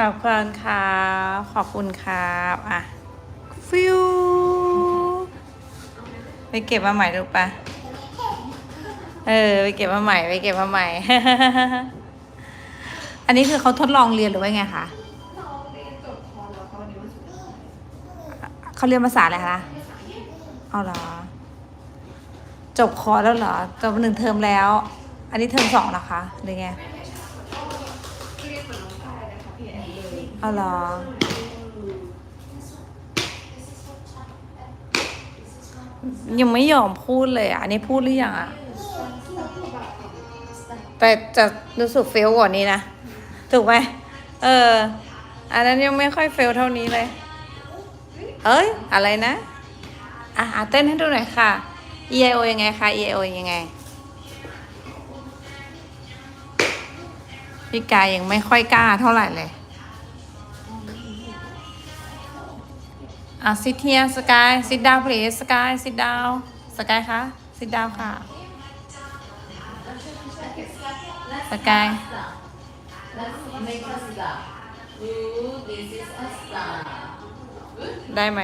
ขอบคุณครับขอบคุณครับอะฟิวไปเก็บมาใหม่ลูกปะเออไปเก็บมาใหม่ไปเก็บมาใหม่ อันนี้คือเขาทดลองเรียนหรือว่าไงคะเขาเรียนภาษาอะไรคะเอาเหรอ จบคอร์สแล้วเหรอจบหนึ่งเทอมแล้ว อันนี้เทอมสองเหรอคะหรือไง เอาเลยค่ะพี่แอนเลยเอาเหรอ ยังไม่ยอมพูดเลยอะ อันนี้พูดหรือยังอะ แต่จะรู้สึกเฟลกว่านี้นะ ถูกไหม เออ อันนั้นยังไม่ค่อยเฟลเท่านี้เลย เอ้ย อะไรนะ อะอะเต้นให้ดูหน่อยค่ะ E I O ยังไงคะ E I O ยังไง พี่กายยังไม่ค่อยกล้าเท่าไหร่เลยอะ sit here sky sit down please sky sit down sky คะ sit down ค่ะสกาย Let's make a star. Ooh, this is a star. Good. ได้ไหม